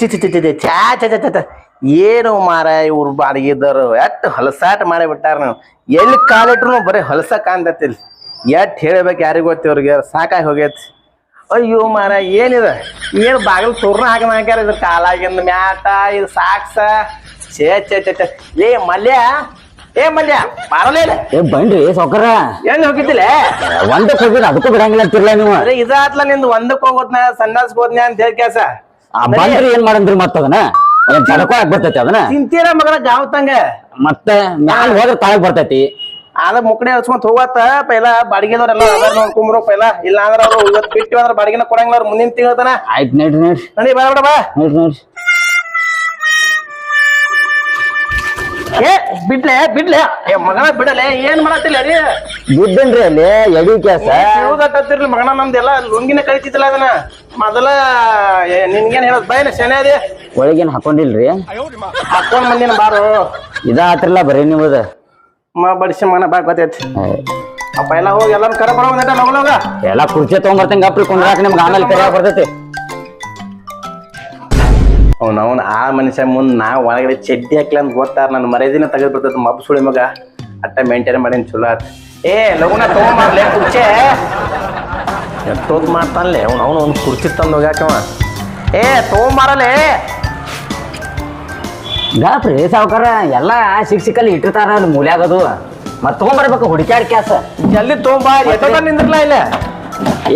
ಚಿ ಚಿ ಚಿ ಚಿ ಚಿ. ಏನು ಮಾರ ಇವ್ರು ಬಾಡಿಗೆದವ್ರು ಎಟ್ಟು ಹೊಲಸಾಟ ಮಾಡಿ ಬಿಟ್ಟಾರ ನಾವು. ಎಲ್ಲಿ ಕಾಲಿಟ್ರು ಬರೀ ಹೊಲಸ ಕಾಣ್ತತಿಲ್ ಎಟ್ ಹೇಳ್ಬೇಕು ಯಾರಿಗೂ ಗೊತ್ತಿ ಅವ್ರಿಗೆ ಸಾಕಾಗಿ ಹೋಗೈತಿ. ಅಯ್ಯೋ ಮಾರ ಏನಿದೆ? ಏನು ಬಾಗಿಲು ತೋರ್ನ ಹಾಕಿ ಹಾಕ್ಯಾರ ಇದ್ರ ಕಾಲಾಗಿಂದ ಮ್ಯಾಟ ಇದು ಸಾಕ್ಸ. ಛೇ ಚೇ ಚೇ ಏ ಮಲ್ಯ ಏ ಮಲ್ಯ ಬರಲೇ ಇಲ್ಲ. ಏ ಬನ್ರಿ ಸೌಕರ ಎಲ್ಲಿ ಹೋಗಿದ್ದಿಲ್ಲ? ಒಂದಕ್ಕೆ ಹೋಗಿದ್ರೆ ಅದಕ್ಕೂ ಬಿಡಂಗಿಲ್ಲ ಅಂತಿರ್ಲ ನೀವು. ಅದೇ ಇದಾತ್ಲ ನಿಂದು ಒಂದಕ್ಕೆ ಹೋಗೋದ್ನ ಹೋದ್ನ ಅಂತ ಹೇಳಿ ಕೆಲಸ ಬಂದ್ರಿ ಏನ್ ಮಾಡಂದ್ರಿ ಮತ್ತ ಅದನ್ನ? ಏನ್ ಜಲಕೋಳಕ್ ಬರ್ತೈತಿ ಅದನ್ನ? ತಿಂತೀರ ಮಗಳ ಗಾವತಂಗ ಮತ್ತೆ ಮ್ಯಾಲ ಹೋದ್ರೆ ತಾಳಗ್ ಬರ್ತೈತಿ. ಅದ ಮುಕ್ಕಡೆ ಹಚ್ಕೊಂತ ಹೋಗತ್ತ ಪೈಲ ಬಾಡಿಗೆದವ್ರೆಲ್ಲ ಅದಾರ ನೋಡ್ಕೊಂಬ್ರು ಪೈಲ. ಇಲ್ಲ ಅಂದ್ರ ಅವ್ರು ಇವತ್ತು ಬಿಟ್ಟು ಅಂದ್ರೆ ಬಾಡಿಗೆನ ಕೊಡಂಗಿಲ್ಲ ಅವ್ರು ಮುಂದಿನ ತಿಂಗಳತನ ಆಯ್ತು ನಡ್ರಿ ನಡ್ರಿ. ನಡಿ ಬಾ ಬಾ. ನಡ್ರಿ ನಡ್ರಿ. ಏ ಬಿಡ್ಲೆ ಬಿಡ್ಲೆ. ಏ ಮಗನ ಬಿಡಲೆ ಏನ್ ಮಾಡತ್ತಿಲ್ಲ ರೀ? ಬಿದ್ದೇನ್ರಿ ಅಲ್ಲಿ ಎಡಿ ಕ್ಯಾಸ ತಿರ್ಲಿ ಮಗನ ನಮ್ದೆಲ್ಲ ಲುಂಗಿನ ಕಳಿತಿದ್ದಿಲ್ಲ ಅದನ್ನ. ಮೊದಲ ನಿನ್ಗೇನ್ ಹೇಳೋದ್ ಬಯನ ಶನಿ ಅದೇ. ಒಳಗೇನ್ ಹಾಕೊಂಡಿಲ್ರಿ? ಹಾಕೊಂಡ್ ಮಂದಿನ ಬಾರು. ಇದ ಆತ್ರಲ್ಲ ಬರೀ ನೀವದ ಮಾ ಬಡಿಸಿ ಮಗನ ಬಾ ಗೊತ್ತೈತಿ ಅಪ್ಪ ಎಲ್ಲ ಹೋಗಿ ಎಲ್ಲ ಕರ ಬರೋ ಲಗಲೋಗ ಎಲ್ಲ ಕುರ್ಚಿ ತಗೊಂಡ್ಬರ್ತಂಗ ಅಪ್ರಿ ಕುಂದ್ರಾಕ ನಿಮ್ಗೆ ಆಮೇಲೆ ಕರೆ ಬರ್ತೈತಿ. ಅವ್ನ ಅವ್ನ ಆ ಮನುಷ್ಯ ಮುಂದ್ ನಾ ಒಳಗಡೆ ಚಡ್ಡಿ ಹಾಕ್ಲ ಅಂತ ಗೊತ್ತಾರ ನನ್ನ ಮರ್ಯಾದಿನ ತೆಗೆದು ಬರ್ತೈತೆ ಮಬ್ಬ ಸುಳಿ ಮಗ. ಅಟ್ಟ ಮೇಂಟೈನ್ ಮಾಡಿನ ಚಲೋ ಆತ್. ಏ ಲಗುನ ತಗೊಂಬರ್ಲೆ ಕುರ್ಚೆ. ಎಷ್ಟೊತ್ತು ಮಾಡ್ತಾನಲೆ ಅವ್ನು ಅವನು ಒಂದು ಕುರ್ಚಿ ತಂದು ಹೋಗ್ಯಾಕವ ಏ ತಗೊಂಬಾರಲೆ ಗಾಪ್ರಿ ಸಾವುಕಾರ ಎಲ್ಲ ಸಿಕ್ ಸಿಕ್ಕಲ್ಲಿ ಇಟ್ಟಿರ್ತಾರ ಅಲ್ಲಿ ಮೂಲ್ಯಾಗದು ಮತ್ತೆ ತಗೊಂಬರ್ಬೇಕು ಹುಡುಕ್ಯಾಡ್ ಕ್ಯಾಸ. ಜಲ್ದಿ ತಗೊಂಬಾ ಎಷ್ಟೊತ್ತ ನಿಂದ್ರಲ್ಲ ಇಲ್ಲ?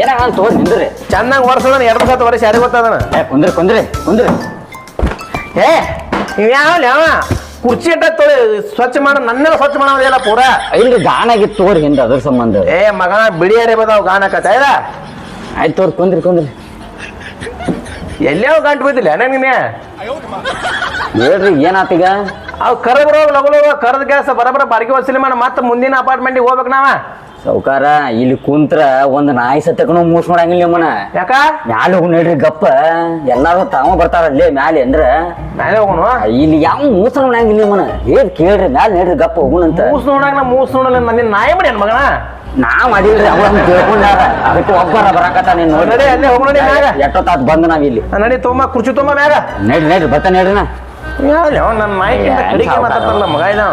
ಏನ ತೋರ್ ನಿಂದ್ರಿ. ಚೆನ್ನಾಗಿ ವರ್ಷದ ಎರಡು ಸತ್ತು ವರ್ಷ ಯಾರಿಗೆ ಗೊತ್ತದನ ಏ ಕುಂದ್ರಿ ಕುಂದ್ರಿ ಕುಂದ್ರಿ. ಏ ಅವ? ಕುರ್ಚಿ ಇಟ್ಟ ತೊಳಿ ಸ್ವಚ್ಛ ಮಾಡ ನನ್ನೆಲ್ಲ ಸ್ವಚ್ಛ ಮಾಡೋದಿಲ್ಲ ಪೂರಾ. ಗಾಣ ಆಗಿತ್ತು ತೋರಿ ಹಿಂದೆ ಅದ್ರ ಸಂಬಂಧ. ಏ ಮಗನ ಬಿಳಿಯರೆ ಬದಾವ್ ಗಾನಕತ್ತ ಇಲ್ಲ ಆಯ್ತು? ತೋರ್ ಕುಂದ್ರಿ ಕುಂದ್ರಿ. ಎಲ್ಲೇ ಗಂಟು ಬಿದ್ದಿಲ್ಲ ನನಗೆ ಹೇಳ್ರಿ ಏನಾತೀಗ ಅವ್ ಕರ ಬರೋ ಲಗು ಕರೆದ ಕೆಲಸ ಬರಬರ ಬಾಡಿಗೆ ವಸೂಲಿ ಮಾಡ ಮತ್ತೆ ಮುಂದಿನ ಅಪಾರ್ಟ್ಮೆಂಟಿಗೆ ಹೋಗ್ಬೇಕು ನಾವ. ಸಾವ್ಕಾರ ಇಲ್ಲಿ ಕುಂತ್ರ ಒಂದ್ ನಾಯಿ ಸತ್ತಕನು ಮೂಸ್ ಮಾಡಂಗಿಲ್ಲ ನಿಮ್ಮನ ಯಾಕ? ಮ್ಯಾಲ ಹೋಗಿ ನೋಡ್ರಿ ಗಪ್ಪ. ಎಲ್ಲಾರು ತಾವ ಬರ್ತಾರ ಅಲ್ಲೇ ಮ್ಯಾಲೆ ಅಂದ್ರ. ನಾನೇ ಹೋಗೋಣ ಇಲ್ಲಿ ಯಾವ ಮೂಸ ನೋಡಂಗಿಲ್ಲ ನಿಮ್ಮನ ಏನ್ ಕೇಳ್ರಿ ಮ್ಯಾಲ ನೋಡ್ರಿ ಗಪ್ಪ ಹೋಗುಣಂತ ಮೂಸ್ ನೋಡಂಗ ನಾ ಮೂಸ್ ನೋಡಲ್ಲ ನನ್ನ ನಾಯಿ ಮಾಡಿ ಮಗನ? ನಾ ಮಾಡಿಲ್ರಿ ಅವ್ರ ಕೇಳ್ಕೊಂಡಾರ ಅದಕ್ಕೆ ಒಬ್ಬರ ಬರಾಕತ್ತ ನೀನ್ ನೋಡ್ರಿ ನೋಡಿ ಅಲ್ಲೇ ಹೋಗ್ ನೋಡಿ ಮ್ಯಾಗ. ಎಷ್ಟೊತ್ತಾತ್ ಬಂದ ನಾವ್ ಇಲ್ಲಿ. ನಡಿ ತೋಮ ಕುರ್ಚಿ ತೋಮ ಮ್ಯಾಗ. ನೋಡ್ರಿ ನೋಡ್ರಿ ಬತ್ತ ನೋಡ್ರಿ ನಾ. ನನ್ನ ಮಾಯಿ ಏನ್ ಕಡಿಗೆ ಸಾವ್ಕಾರ? ಮಾತಾಡ್ತಾರಲ್ಲ ಮಗ ಇಲ್ಲ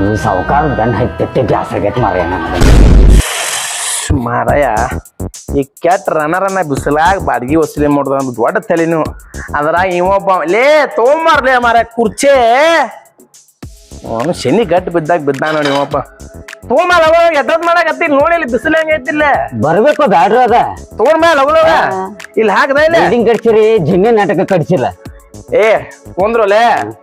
ನೀವು ಸಾವುಕಾರ ಬೆನ್ ಹೈತೆ ಬ್ಯಾಸರ್ಗೈತ್ ಮಾರ ಮಾರಾಯ ಈ ಕೆಟ್ಟ ರನರನ್ನ ಬಿಸಿಲಾಗ ಬಾಡಿಗೆ ವಸೂಲಿ ಮಾಡ್ದ ಒಂದು ದೊಡ್ಡ ತಲೆ ನೀವು. ಅದ್ರಾಗ ಇವೊಬ್ಬ ಲೇ ತೊಗೊಂಬಾರ್ಲೇ ಮಾರ ಕುರ್ಚೆ. ಅವನು ಶನಿ ಗಟ್ಟಿ ಬಿದ್ದಾಗ ಬಿದ್ದ ನೋಡಿ ಇವಪ್ಪ ತೊಗೊಂಬಾರ ಎದ್ದದ್ ಮಾಡಕತ್ತಿ ನೋಡಿ ಇಲ್ಲಿ ಬಿಸಿಲು ಐತಿ ಇಲ್ಲ. ಬರ್ಬೇಕು ಬ್ಯಾಡ್ರಿ ಅದ. ತೊಗೊಂಡ್ ಮೇಲೆ ಲಗಲೋಗ ಇಲ್ಲಿ ಹಾಕದ ಇಲ್ಲ. ಬಿಲ್ಡಿಂಗ್ ಕಟ್ಸಿರಿ ಜಿಮ್ಮಿ ನಾಟಕ ಕಟ್ಸಿಲ್ಲ. ಏ ಕುಂದ್ರಲೆ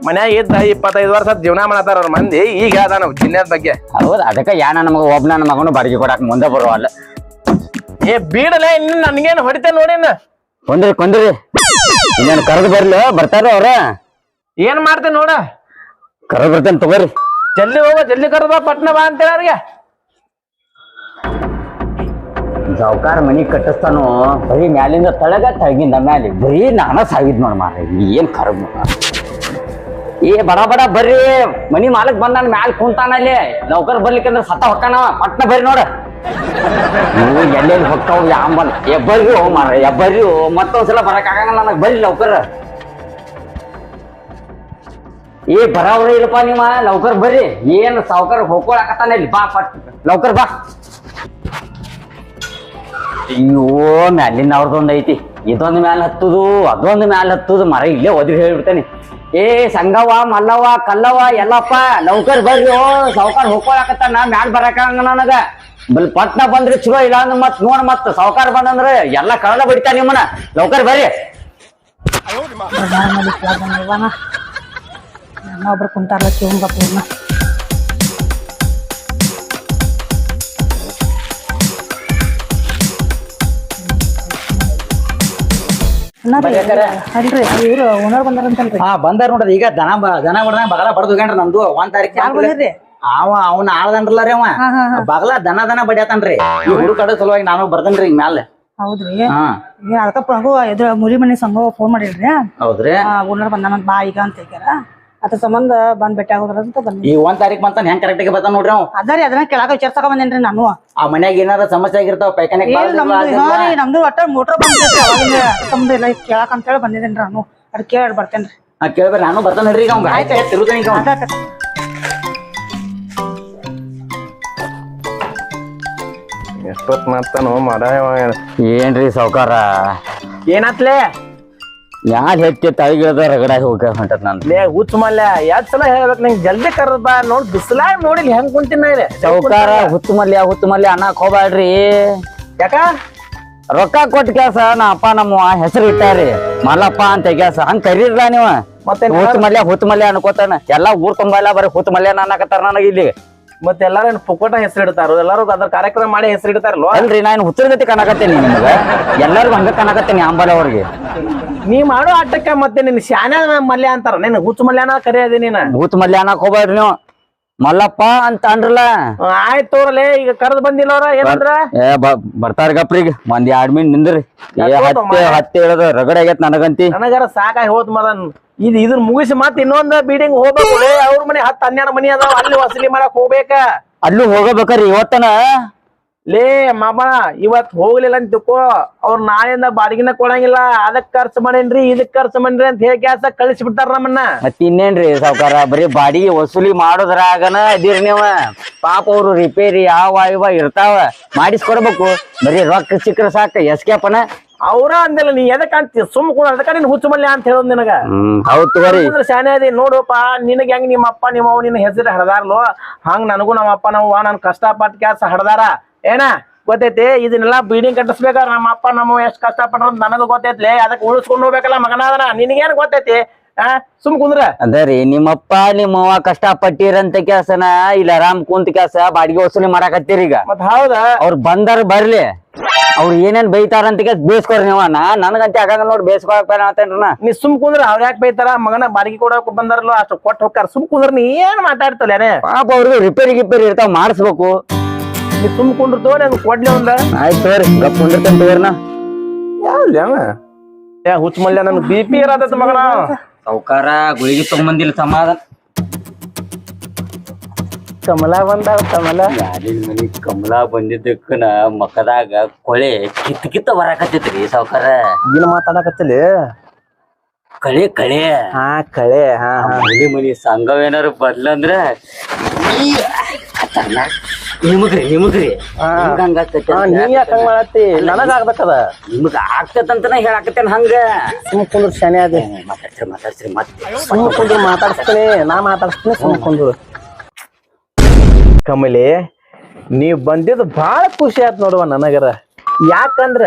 ಮನ್ಯಾಗ ಇದ್ದ ಇಪ್ಪತ್ತೈದು ವರ್ಷ ಜೀವನ ಮಾಡತಾರ ಅವ್ರ ಮಂದಿ. ಈಗ ಹೇಳ್ದ ನಾವು ಜಿಲ್ಲೆದ ಬಗ್ಗೆ. ಹೌದು ಅದಕ್ಕೆ ಯಾ ನನ್ನ ಮಗ ಒಬ್ಬ ನನ್ನ ಮಗನು ಬಾಡಿಗೆ ಕೊಡಾಕ ಮುಂದೆ ಬರುವಲ್ಲ ಏ ಬೀಡಲೆ ಇನ್ನು ನನ್ಗೇನು ಹೊಡಿತೆ ನೋಡಿನ ಕೊಂದ್ರಿ ಕೊಂದ್ರಿ. ಇನ್ನೇನು ಕರೆದು ಬರ್ಲಿ? ಬರ್ತಾರ ಅವ್ರ? ಏನ್ ಮಾಡ್ತೇನೆ ನೋಡ. ಕರೆದು ಬರ್ತೇನೆ ತಗೋರಿ. ಜಲ್ದಿ ಹೋಗ ಜಲ್ದಿ ಕರ್ದ ಬಾ ಪಟ್ನ ಬಾ ಅಂತೇಳಿ ಅವ್ರಿಗೆ. ಸಾವುಕಾರ ಮನಿ ಕಟ್ಟಿಸ್ತಾನು, ಬರೀ ಮ್ಯಾಲಿಂದ ತಳಗ ತಳಗಿಂದ ಮ್ಯಾಲೆ ಬರೀ ನಾನ ಸಾವಿದ್ ನೋಡ್ ಮಾರ ಏನ್ ಕರ್ಮ? ಏ, ಬಡ ಬಡ ಬರ್ರಿ, ಮನಿ ಮಾಲಕ್ ಬಂದಾನ, ಮ್ಯಾಲ ಕುಂತಾನ ಅಲ್ಲಿ. ನೌಕರ್ ಬರ್ಲಿಕ್ಕಂದ್ರೆ ಸತ್ತ ಹೊಕ್ಕಾನ, ಪಟ್ನ ಬರ್ರಿ ನೋಡ. ನೀವು ಎಲ್ಲೆಲ್ಲಿ ಹೊಕ್ಕಾವ್ ಯಾಂಬಲ್ ಎಬ್ಬರ್ರಿ ಬರ್ರಿ ಓ ಮಾರ ಎಬ್ಬರ್ರಿ ಮತ್ತೊಂದ್ಸಲ ಬರಕ್ ಆಗಂಗಿಲ್ಲ ನನಗ್, ಬರ್ರಿ ನೌಕರ್. ಏ, ಬರಾವ್ರ ಇಲ್ಲಪ್ಪ ನಿಮ್ಮ ಲೌಕರ್ ಬರ್ರಿ, ಏನು ಸಾವ್ಕಾರ ಹೋಗ್ಕೊಳಕತ್ತಾನ ಇಲ್ಲಿ, ಬಾ ಪಟ್ ಲೌಕರ್ ಬಾ. ಅಯ್ಯೋ ಮ್ಯಾಲಿನ ಅವ್ರದೊಂದು ಐತಿ. ಇದೊಂದು ಮ್ಯಾಲ ಹತ್ತುದು ಅದೊಂದು ಮ್ಯಾಲ ಹತ್ತುದು ಮರ ಇಲ್ಲೇ ಓದಿ ಹೇಳ್ಬಿಡ್ತೇನೆ. ಏ ಸಂಗವ ಮಲ್ಲವ ಕಲ್ಲವ ಎಲ್ಲಪ್ಪ ನೌಕರ್ ಬರ್ರಿ ಓ ಹೋಗ್ಕೊಳಕತ್ತ ನಾ ಮ್ಯಾಲ್ ಬರಕಂಗ ನನಗ. ಬಲ್ ಪಟ್ನ ಬಂದ್ರೆ ಚಲೋ ಇಲ್ಲ ಅಂದ್ರೆ ಮತ್ ನೋಡ್ ಮತ್ ಸಾವುಕಾರ ಬಂದಂದ್ರೆ ಎಲ್ಲ ಕಳಲ ಬಿಡ್ತಾ ನಿಮ್ಮನ ನೌಕರ್ ಬರ್ರಿ. ಒಬ್ರು ಕುಂತಾರಲ್ಲ ಕಿವಂಗ ಇವ್ರು ಓನರ್ ಬಂದಾರಂತಲ್ರಿ. ಹಾ ಬಂದಾರ ನೋಡ್ರಿ ಈಗ ದನ ಬ- ದನ ಬಡ್ದಂಗ ಬಗಲ ಬಡದು ಹೋಗ್ಯಾನ್ರಿ ನಮ್ದು ಒಂದ್ ತಾರೀಕ್ ಯಾರ್ ಬಂದಿರ್ರಿ ಅವ ಅವ್ನ ಆಳ್ದನ್ರಲ್ಲ ರೀ ಅವ. ಹಾ, ಹಾ, ಹಾ. ಬಗಲ ದನ ದನ ಬಡಿಯತಾನ್ರಿ. ಈ ಹುಡುಗ ಕಡೆ ಸಲುವಾಗಿ ನಾನು ಬರ್ದನ್ರಿ ಹಿಂಗ್ ಮ್ಯಾಲ. ಹೌದ್ರಿ. ಹಾ. ಏ ಅದಕ್ಕ ಪ್ರಭು ಇದ್ರ ಮುಲಿ ಮನೆ ಸಂಘ ಫೋನ್ ಮಾಡಿಲ್ರಿ. ಹೌದ್ರಿ. ಓನರ್ ಬಂದಾನಂತ ಬಾ ಈಗ ಅಂತ ಹೇಳ್ಯಾರ. ಅದ್ರ ಸಂಬಂಧ ಬಂದ್ ಭೇಟಿ ಈ ಒಂದ್ ತಾರೀಕ್ ಬಂತ ಹೆಂಗ್ ಕರೆಕ್ಟ್ ಬರ್ತಾನ ನೋಡ್ರಿ ಅವ್? ಅದರಿ ಅದನ್ನ ಕೇಳಾಕ ವಿಚಾರ್ಸಕ ಬಂದೇನ್ರಿ ನಾನು. ಆ ಮನ್ಯಾಗ ಏನಾರ ಸಮಸ್ಯೆ ಆಗಿರ್ತಾವ ಪೈಖಾನೆ ನಮ್ದು ಒಟ್ಟ ಮೋಟ್ರ್ ಅವಾಗಿಂದ ಸಂಬಂಧ ಇಲ್ಲ ಕೇಳಾಕ ಅಂತ ಹೇಳಿ ಬಂದಿದ್ದೇನ್ರಿ ನಾನು. ಅದ್ ಕೇಳಿ ಬರ್ತೇನ್ರಿ. ಕೇಳ್ಬೇರಿ ನಾನು ಬರ್ತಾನ ಹೇಳ್ರಿ ಈಗ ಆಯ್ತು ಎಷ್ಟೊತ್ ಮಾಡ್ತಾನೋ ಮರ ಏನ್ರಿ ಸಾವ್ಕಾರ? ಏನಾತ್ಲೆ? ಯಾರ್ ಹೆತ್ತಿ ತಳಗಿಳದ ರಗಡಾಗಿ ಹೋಗ ಹೊಂಟದ ನಾನು ಲೇ ಹುಚ್ಚ ಮಲ್ಯ ಎರಡ್ ಸಲ ಹೇಳ್ಬೇಕು ನಂಗೆ ಜಲ್ದಿ ಕರ್ದ ಬಾ ನೋಡ್ ಬಿಸಿಲಾಗ ನೋಡಿಲ್ಲ ಹೆಂಗ್ ಕುಂತಿನ ಇಲ್ಲಿ. ಚೌಕಾರ ಹುತ್ತು ಮಲ್ಯ ಹುಚ್ಚ ಮಲ್ಯ ಅನ್ನಕ್ ಹೋಗ್ಬ್ಯಾಡ್ರಿ. ಯಾಕ? ರೊಕ್ಕ ಕೊಟ್ಟ ಕೆಲಸ ನಾ ಅಪ್ಪ ನಮ್ಮ ಹೆಸರು ಇಟ್ಟಾರಿ. ಮಲ್ಲಪ್ಪ ಅಂತ ಕೆಲಸ ಹಂಗ್ ಕರೀರ್ಲ ನೀವ? ಮತ್ತೆ ಹುತ್ತು ಮಲ್ಯ ಹುತ್ತು ಮಲ್ಯ ಅನ್ಕೋತಾನ. ಎಲ್ಲಾ ಊರ್ ತುಂಬಾ ಬರೀ ಹುತ್ತು ಮಲ್ಯ ಅನ್ನಕತ್ತಾರ ನನಗ ಇಲ್ಲಿ. ಮತ್ತೆ ಎಲ್ಲಾರು ಪುಕ್ಕಟ ಹೆಸರು ಇಡ್ತಾರ ಎಲ್ಲಾರು ಅದ್ರ ಕಾರ್ಯಕ್ರಮ ಮಾಡಿ ಹೆಸರಿಡ್ತಾರಲ್ವ? ಅಲ್ರಿ ನಾನು ಹುಚ್ಚರ ಗತಿ ಕಾಣಕತ್ತೇನೆ ನಿಮಗೆ. ಎಲ್ಲರಿಗೂ ಹಂಗ ಕಾಣಕತ್ತೇನೆ ಅಂಬಲ ಅವ್ರಿಗೆ. ನೀ ಮಾಡೋ ಆಟಕ್ಕ ಮತ್ತೆ ನಿನ್ ಶಾನ ಮಲ್ಯ ಅಂತಾರ. ನೀನ್ ಹುಚ್ಚ ಮಲ್ಯಾನ ಕರೆಯದಿ ನೀನ. ಹುಚ್ಚು ಮಲ್ಯ ಅನ್ನಕ್ ಹೋಗ್ಬೇಡ್ರಿ ನೀವು. ಮಲ್ಲಪ್ಪ ಅಂತ ಅಂದ್ರಲ್ಲ. ಆಯ್ತು ತೋರಲೆ ಈಗ ಕರೆದ್ ಬಂದಿಲ್ಲ ಅವ್ರ ಏನಂದ್ರ? ಏ ಬರ್ತಾರ ಗಪ್ರಿಗೆ ಒಂದ್ ಎರಡ್ ಮಿನಿಟ್ ನಿಂದ್ರಿ. ಏ ಹತ್ತೆ ಹತ್ತೆ ಹೇಳದ ರಗಡ ಆಗೈತ್ ನನಗಂತಿ. ನನಗಾರ ಸಾಕಾಗಿ ಹೋತ್ ಮದನ್. ಇದ್ ಇದನ್ ಮುಗಿಸಿ ಮತ್ ಇನ್ನೊಂದ್ ಬೀಡಿಂಗ್ ಹೋಗ್ಬೇಕು ಅವ್ರ ಮನೆ ಹತ್ತ್ ಹನ್ನೆರಡು ಮನಿ ಅದಾವ. ಅಲ್ಲಿ ವಸೂಲಿ ಮಾಡಕ್ ಹೋಗ್ಬೇಕ. ಅಲ್ಲೂ ಹೋಗಬೇಕ್ರಿ ಇವತ್ತನ. ಲೇ ಮಾಮ ಇವತ್ ಹೋಗ್ಲಿಲ್ಲ ಅಂತ ತಿಕ್ಕೋ ಅವ್ರ ನಾಳೆಯಿಂದ ಬಾಡಿಗೆನ ಕೊಡಂಗಿಲ್ಲ ಅದಕ್ ಖರ್ಚು ಮಾಡೇನ್ರಿ ಇದಕ್ ಖರ್ಚು ಮಾಡೇನ್ರಿ ಅಂತ ಹೇಳಿ ಕ್ಯಾಸ ಕಳಿಸಿ ಬಿಡ್ತಾರ ನಮ್ಮನ್ನ. ಮತ್ ಇನ್ನೇನ್ರಿ ಸಾವ್ಕಾರ ಬರೀ ಬಾಡಿಗೆ ವಸೂಲಿ ಮಾಡೋದ್ರಾಗನ ಇದೀರಿ ನೀವ. ಪಾಪ ಅವ್ರು ರಿಪೇರಿ ಯಾವ ಇವ ಇರ್ತಾವ ಮಾಡಿಸ್ಕೊಡ್ಬೇಕು. ಬರೀ ರೊಕ್ಕ ಸಿಕ್ಕ್ರ ಸಾಕ ಎಸ್ಕೇಪನ ಅವ್ರ ಅಂದಿಲ್ಲ ನೀ ಎದಕ್ ಅಂತಿ? ಸುಮ್ ಕೂಡ ಅದಕ್ಕ ನೀನ್ ಹುಚ್ಚು ಮಲ್ಯ ಅಂತ ಹೇಳೋದ್ ನಿನಗ. ಹ್ಮ್ ಹೌದ್ ತಗೋರಿ. ಅಂದ್ರೆ ಶಾನೆ ಅದಿ ನೋಡಪ್ಪ ನಿನಗೆ ಹೆಂಗ್ ನಿಮ್ಮ ಅಪ್ಪ ನಿಮ್ಮ ನಿನ್ನ ಹೆಸರು ಹಡದಾರ್ಲೋ ಹಂಗ ನನಗೂ ನಮ್ಮಪ್ಪ ನಮ್ಮ ನನ್ ಕಷ್ಟಪಟ್ಟ ಕೆಲಸ ಹಡ್ದಾರ. ಏನ? ಗೊತ್ತೈತಿ? ಇದನ್ನೆಲ್ಲ ಬಿಲ್ಡಿಂಗ್ ಕಟ್ಟಿಸ್ಬೇಕಾದ್ರೆ ನಮ್ಮ ಅಪ್ಪ ನಮ್ಮ ಎಷ್ಟ್ ಕಷ್ಟಪಟ್ರ ನನಗ ಗೊತ್ತೈತ್ಲೆ ಅದಕ್ಕೆ ಉಳಿಸ್ಕೊಂಡು ಹೋಗ್ಬೇಕಲ್ಲ ಮಗನಾದನ. ನಿನಗೇನು ಗೊತ್ತೈತಿ? ಆ? ಸುಮ್ ಕುಂದ್ರ. ಅದರಿ ನಿಮ್ಮಪ್ಪ ನಿಮ್ಮವ್ವ ಕಷ್ಟ ಪಟ್ಟಿರಂತ ಕೆಲ್ಸನ ಇಲ್ಲ ಆರಾಮ್ ಕುಂತ ಕೆಲ್ಸ ಬಾಡಿಗೆ ವಸೂಲಿ ಮಾಡಾಕತ್ತೀರಿ ಈಗ. ಮತ್ ಹೌದಾ? ಅವ್ರ ಬಂದಾರ ಬರ್ಲಿ. ಅವ್ರು ಏನೇನ್ ಬೈತಾರಂತ ಕೇಸ್ ಬೇಸ್ಕೊರಿ ನೀವ ನಾ ನನಗಂತೆ ಆಗಂಗ ನೋಡಿ ಬೇಸ್ಕೊಳಕ್ ಬೇಡ ನಾ ಸುಮ್ ಕುಂದ್ರ ಅವ್ರ ಯಾಕೆ ಬೈತಾರ? ಮಗನ ಬಾಡಿಗೆ ಕೊಡಕ್ ಬಂದಾರಲ್ಲ ಅಷ್ಟು ಕೊಟ್ಟು ಹೋಗ್ತಾರ. ಸುಮ್ ಕುಂದ್ರ ನೀ ಏನ್ ಮಾತಾಡ್ತಲೇನೆ ಪಾಪ ಅವ್ರಿಗೆ ರಿಪೇರಿ ಗಿಪೇರಿ ಇರ್ತಾವ ಮಾಡಿಸ್ಬೇಕು. ನೀ ಸುಮ್ ಕುಂದ್ರ ತೋ ಕೊಡ್ಲಿ ಒಂದ ಆಯ್ತು ತೋರಿ ಗಪ್ ಕುಂದಿರ್ತೇನೆ ತಗೋರಿ ನಾ ಯಾವ್ದು ಏ ಹುಚ್ಚ ಮಲ್ಯ ನನ್ ಬಿ ಪಿ ಇರತ್ತ ಮಗನ. ಸಾವ್ಕಾರ ಗುಳಿಗೆ ತಗೊಂಬಂದಿಲ್ಲ ಸಮಾಧಾನ. ಕಮಲ ಬಂದಾವ ಕಮಲ. ಯಾರಿನ ಮನಿ ಕಮಲ ಬಂದಿದ್ದಕ್ಕನ ಮಕದಾಗ ಕೊಳೆ ಕಿತ್ ಕಿತ್ತ ಬರಾಕತ್ತೈತ್ರಿ ಸಾವ್ಕಾರ ಏನ್ ಮಾತಾಡಕತ್ತಲಿ? ಕಳೆ ಕಳೆ. ಹಾ ಕಳೆ ಹಾ ಹಾ. ಮನಿ ಮನಿ ಸಂಘವೇನಾರು ಬದ್ಲಂದ್ರ ಈ ಖತರ್ನಾಕ್. ನಿಮಗ್ರಿ ನಿಮಗ್ರಿ. ನಿಮ್ಗ್ ಹಂಗಾಕೈತಿ ಹಾ, ನೀ ಯಾಕೆ ಹಂಗ ಮಾಡತ್ತಿ? ನನಗ ಆಗ್ಬೇಕದ ನಿಮಗ ಆಗ್ತದಂತನ ಹೇಳಾಕತ್ತೇನ ಹಂಗ? ಸುಮ್ ಕುಂದ್ರ ಶನಿ ಅದಿ ಮಾತಾಡ್ಸ್ರಿ ಮಾತಾಡ್ಸ್ರಿ ಮತ್ತೆ. ಸುಮ್ ಕುಂದ್ರ ಮಾತಾಡ್ಸ್ತೀನಿ ನಾ ಮಾತಾಡ್ಸ್ತೀನಿ ಸುಮ್ ಕುಂದ್ರು. ಕಮಲಿ ನೀ ಬಂದಿದ್ದು ಭಾಳ ಖುಷಿ ಆಯ್ತು ನೋಡುವ ನನಗರ. ಯಾಕಂದ್ರ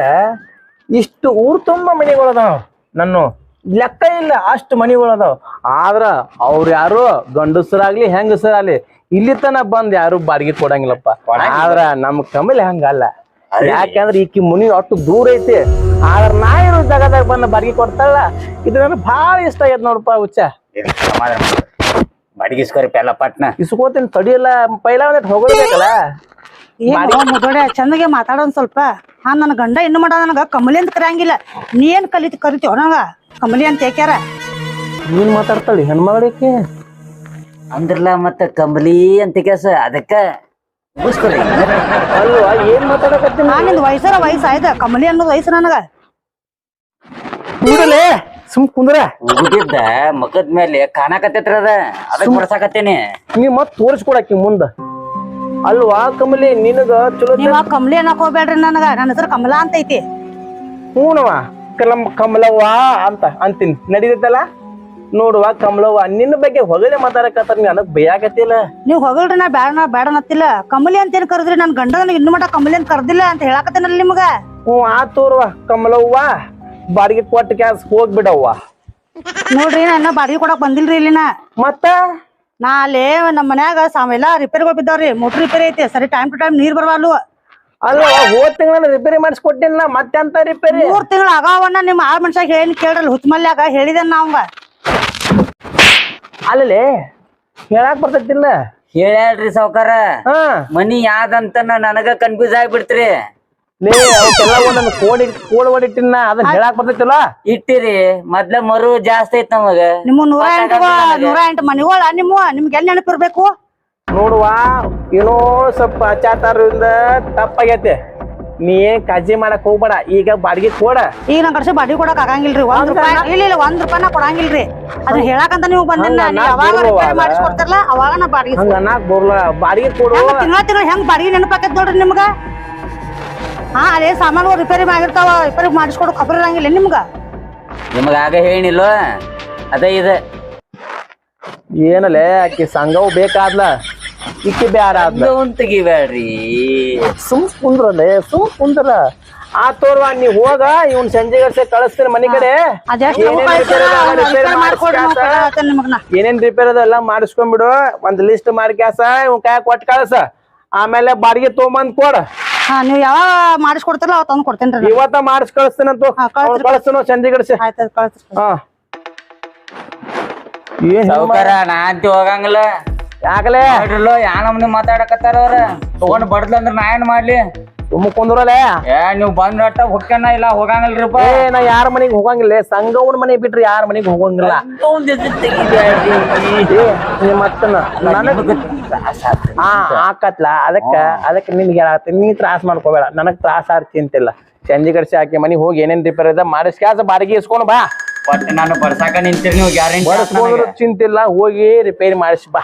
ಇಷ್ಟು ಊರ್ ತುಂಬಾ ಮನೆಗಳದಾವ ನನ್ನ. ಲೆಕ್ಕ ಇಲ್ಲ ಅಷ್ಟು ಮನಿಗಳದಾವ ಆದ್ರ ಅವ್ರ ಯಾರು ಗಂಡಸರಾಗ್ಲಿ ಹೆಂಗಸರಾಗ್ಲಿ ಇಲ್ಲಿ ತನ ಬಂದ್ ಯಾರು ಬಾಡಿಗೆ ಕೊಡಂಗಿಲ್ಲಪ್ಪ. ಆದ್ರ ನಮ್ ಕಮಲ್ ಹಂಗಲ್ಲ. ಯಾಕಂದ್ರ ಈಕಿ ಮುನಿ ಅಷ್ಟು ದೂರ ಐತಿ. ಆದ್ರ ನಾ ಇರೋ ಜಾಗದಾಗ ಬಂದ ಬಾಡಿಗೆ ಕೊಡ್ತಾಳ. ಇದು ನನಗೆ ಬಹಳ ಇಷ್ಟ ಆಯ್ತು ನೋಡಪ್ಪ ಹುಚ್ಚ. ಬಡಗಿಸ್ಕೊರಿ ಪೆಲ್ಲ ಪಟ್ನ ಇಸ್ಕೋತೀನಿ ತಡಿಯಲ್ಲ ಪೈಲ ಒಂದಿಟ್ ಹೋಗಬೇಕಲ್ಲ ಏನ್ ಮುದೋಡೆ ಚಂದಗೆ ಮಾತಾಡೋನ್ ಸ್ವಲ್ಪ. ಹಾ ನನ್ ಗಂಡ ಇನ್ನು ಮಾಡ ನನಗ ಕಮಲಿ ಅಂತ ಕರಂಗಿಲ್ಲ ನೀ ಏನ್ ಕಲಿತ ಕರಿತೀವ ನಂಗ? ಕಮಲಿ ಅಂತ ಯಾಕ್ಯಾರ? ನೀನ್ ಮಾತಾಡ್ತಾಳಿ ಹೆಣ್ಮಗಳಿಗೆ ಅಂದ್ರಲ್ಲ ಮತ್ತ ಕಂಬಲಿ ಅಂತ ಕೇಸ ಅದಕ್ಕೆ ಮುಗಿಸ್ಕೊರಿ. ಅಲ್ವಾ ಏನ್ ಮಾತಾಡಕತ್ತೀನಿ ನಾ ನಿಂದ್ ವಯಸ್ಸರ ವಯಸ್ಸ ಆಯ್ತ ಕಮಲಿ ಅನ್ನೋದು ವಯಸ್ಸು ನನಗ. ಕೂಡಲೇ ಸುಮ್ ಕುಂದ್ರ. ಉಗಿದಿದ್ದ ಮಕದ ಮೇಲೆ ಕಾಣಕತ್ತೈತ್ರ ಅದ ಅದಕ್ಕೆ ಬರ್ಸಾಕತ್ತೇನಿ. ನೀ ಮತ್ ತೋರಿಸ್ಕೊಡಕಿ ಮುಂದ. ಅಲ್ವಾ ಕಮಲಿ ನಿನಗ ಚಲೋ ನೀವ ಕಮಲಿ ಅನ್ನಕ್ ಹೋಗ್ಬೇಡ್ರಿ ನನಗ ನನ್ನ ಹೆಸರು ಕಮಲಾ ಅಂತ ಐತಿ. ಹೂನವ ಕಲಂ ಕಮಲವ್ವ ಅಂತ ಅಂತೀನಿ. ನಡೀತೈತಲ್ಲ? ನೋಡುವ ಕಮಲವ್ವ ನಿನ್ನ ಬಗ್ಗೆ ಹೊಗಳೆ ಮಾತಾಡಕತ್ತಾರ ನನಗ್ ಬೈಯಾಕತ್ತಿಲ್ಲ. ನೀವ್ ಹೊಗಳ್ರಿ ನಾ ಬ್ಯಾಡ ನಾ ಬ್ಯಾಡ ಅನ್ನತ್ತಿಲ್ಲ. ಕಮಲಿ ಅಂತ ಏನ್ ಕರೆದ್ರಿ ನನ್ ಗಂಡ ನನಗೆ ಇನ್ನು ಮಟ ಕಮಲಿ ಅಂತ ಕರ್ದಿಲ್ಲ ಅಂತ ಹೇಳಾಕತ್ತೇನಲ್ಲ ಹ್ಮ್ ಹ್ಞೂ ಆತೋರ್ವ ಕಮಲವ್ವ. ಬಾಡಿಗೆ ಕೊಟ್ಟ ಕ್ಯಾಸ್ ಹೋಗ್ಬಿಡವ್ವ. ನೋಡ್ರಿ ನಾ ಇನ್ನ ಬಾಡಿಗೆ ಕೊಡಕ್ ಬಂದಿಲ್ರಿ ಇಲ್ಲಿನ. ಮತ್ತ? ನಾ ಅಲ್ಲಿ ನಮ್ಮ ಮನ್ಯಾಗ ಸಾಮ ಎಲ್ಲಾ ರಿಪೇರಿಗಳು ಬಿದ್ದಾವ್ರಿ. ಮೋಟ್ರ್ ರಿಪೇರಿ ಐತಿ. ಸರಿ ಟೈಮ್ ಟು ಟೈಮ್ ನೀರ್ ಬರವಲ್ಲು ಅಲ್ವಾ? ಹೋದ್ ತಿಂಗಳ ರಿಪೇರಿ ಮಾಡಿಸ್ಕೊಟ್ಟಿಲ್ಲ ಮತ್ತೆ ಅಂತ ರಿಪೇರಿ ಮೂರ್ ತಿಂಗಳ ಆಗವನ್ನ ನಿಮ್ಮ ಆರ್ ಮನ್ಸಾಗ ಹೇಳಿ ಕೇಳ್ರಲ್ಲ ಹುಚ್ಚಮಲ್ಯಾಗ ಹೇಳಿದೆ ನಾವಂಗ ಅಲ್ಲೇ ಹೇಳಾಕ್ ಬರ್ತೈತಿಲ್ಲ? ಹೇಳ್ಯಾಳ್ರಿ ಸಾವ್ಕಾರ. ಹಾ. ಮನಿ ಯಾವ್ದಂತ ನನಗ ಕನ್ಫ್ಯೂಸ್ ಆಗ್ಬಿಡ್ತ್ರಿ. ಲೇ ಅವಕ್ಕೆಲ್ಲ ಒಂದೊಂದು ಕೋಡ್ ಇಟ್ ಕೋಡ್ ಹೊಡಿಟ್ಟಿನ ಅದನ್ನ ಹೇಳಾಕ್ ಬರ್ತೈತಿಲ್ಲ? ಇಟ್ಟಿರಿ. ಮೊದ್ಲ ಮರು ಜಾಸ್ತಿ ಐತ್ ನಮಗ. ನಿಮ್ಮ ನೂರ ಎಂಟು ನೂರ ಎಂಟು ಮನಿಗಳ ನಿಮ್ಮ ನಿಮ್ಗೆ ಎಲ್ಲಿ ನೆನಪಿರ್ಬೇಕು? ನೋಡುವ ಏನೋ ಸ್ವಲ್ಪ ಅಚಾತಾರದಿಂದ ತಪ್ಪಾಗೈತೆ. ನೀ ಏನ್ ಕಾಳಜಿ ಮಾಡಕ್ ಹೋಗ್ಬೇಡ ಈಗ ಬಾಡಿಗೆ ಕೊಡ. ಈಗ ನನ್ ಕಡೆ ಬಾಡಿಗೆ ಕೊಡಕ್ ಆಗಂಗಿಲ್ರಿ ಒಂದ್ ರೂಪಾಯಿ ಇಲ್ಲ ಇಲ್ಲ ಒಂದ್ ರೂಪಾಯಿನ ಕೊಡಂಗಿಲ್ರಿ. ಅದನ್ನ ಹೇಳಕಂತ ನೀವು ಬಂದಿಲ್ಲ ಯಾವಾಗ ರಿಪೇರಿ. ಮಾಡಿಸ್ಕೊಡ್ತಾರಲ್ಲ ಅವಾಗ ನಾ ಬಾಡಿಗೆ ಹಂಗ ಅನ್ನಕ್ ಬರ್ಲ ಬಾಡಿಗೆ ಕೊಡು ಹೆಂಗ ತಿಂಗಳ ತಿಂಗಳ ಹೆಂಗ್ ಬಾಡಿಗೆ ನೆನಪಾಕೈತ್ ನೋಡ್ರಿ ನಿಮ್ಗ? ಹಾ ಅದೇ ಸಾಮಾನು ರಿಪೇರಿ ಮಾಡಿರ್ತಾವ ರಿಪೇರಿ ಮಾಡಿಸ್ಕೊಡಕ್ ಖಬರ್ ಇರಂಗಿಲ್ಲ ನಿಮ್ಗ? ನಿಮ್ಗ ಆಗ ಹೇಳಿಲ್ಲ ಅದೇ ಇದೆ. ಏನಲ್ಲೇ ಆಕಿ ಸಂಘವು ಬೇಕಾದ್ಲ? ಇಕ್ಕಿ ಬ್ಯಾರಿ ತೆಗಿಬೇಡ್ರಿ. ಸುಮ್ ಕುಂದ್ರಲ್ಲ ಸುಮ್ ಕುಂದ್ರ. ಆ ತೋರ್ವ ನೀ ಹೋಗ ಇವ್ನ್ ಸಂಜೆ ಗರ್ಸೆ ಕಳಿಸ್ತೀನಿ ಮನಿ ಕಡೆ. ಏನೇನ್. ರಿಪೇರ್ ಅದ ಎಲ್ಲ ಮಾಡಿಸ್ಕೊಂಡ್ಬಿಡು ಒಂದ್ ಲಿಸ್ಟ್ ಮಾಡ್ಕ್ಯಾಸ ಇವ್ ಕೈ ಕೊಟ್ಟು ಕಳಸ. ಆಮೇಲೆ ಬಾಡಿಗೆ ತೊಗೊಂಬಂದ್ ಕೊಡ. ಹಾ ನೀವ್ ಯಾವ ಮಾಡಿಸ್ಕೊಡ್ತಾರಲ್ಲ ಅವ್ ತಂದ್ ಕೊಡ್ತೇನ್ರಿ ಇವತ್ತ ಮಾಡಿಸ್ ಕಳಿಸ್ತೀನಂತ. ಕಳಿಸ್ತೀನೋ ಸಂಜೆ ಗಡ್ಸೆ ಆಯ್ತು ಕಳ್ಸ್ರಿ. ಹಾ. ಏನ್ ಸಾವುಕಾರ ನಾ ಅಂತ ಹೋಗಂಗಿಲ್ಲ. ಯಾಕಲೆ? ಯಾ ನಮ್ನಿ ಮಾತಾಡಕತ್ತಾರ ಅವ್ರ? ತಗೊಂಡ್ ಬಡ್ದ್ಲ ಅಂದ್ರ ನಾ ಏನ್ ಮಾಡ್ಲಿ? ಸುಮ್ಮ ಕುಂದ್ರಲೆ? ಏ ನೀವ್ ಬಂದ್ ಅಟ್ಟ ಹೊಕ್ಕನ ಇಲ್ಲ ಹೋಗಂಗಿಲ್ರಿಪ್ಪ? ಏ ನಾ ಯಾರ ಮನೆಗ್ ಹೋಗಂಗಿಲ್ಲ. ಸಂಘವನ್ ಮನೆ ಬಿಟ್ರಿ ಯಾರ ಮನೆಗ್ ಹೋಗಂಗಿಲ್ಲ. ಮತ್ತನ ನನಗ್ ಹಾ ಆಕತ್ಲ. ಅದಕ್ಕ ಅದಕ್ಕ ನಿನ್ಗೆ ಹೇಳತ್ತೀನಿ ನೀ ತ್ರಾಸ ಮಾಡ್ಕೋಬೇಡ. ನನಗ್ ತ್ರಾಸ ಆರ್ತಿ ಅಂತಿಲ್ಲ. ಸಂಜೆ ಗಡ್ಸಿ ಹಾಕಿ ಮನೆಗೆ ಹೋಗಿ ಏನೇನ್ ರಿಪೇರ್ ಅದ ಮಾಡಿಸ್ಕ್ಯಾಸ ಬಾಡಿಗೆ ಇಸ್ಕೊಂಡು ಬಾ. ಬಟ್ ನಾನು ಬರ್ಸಾಕ ನಿಂತಿರಿ ನೀವು ಗ್ಯಾರಂಟಿ ಚಿಂತಿಲ್ಲ. ಹೋಗಿ ರಿಪೇರಿ ಮಾಡಿಸಿ ಬಾ.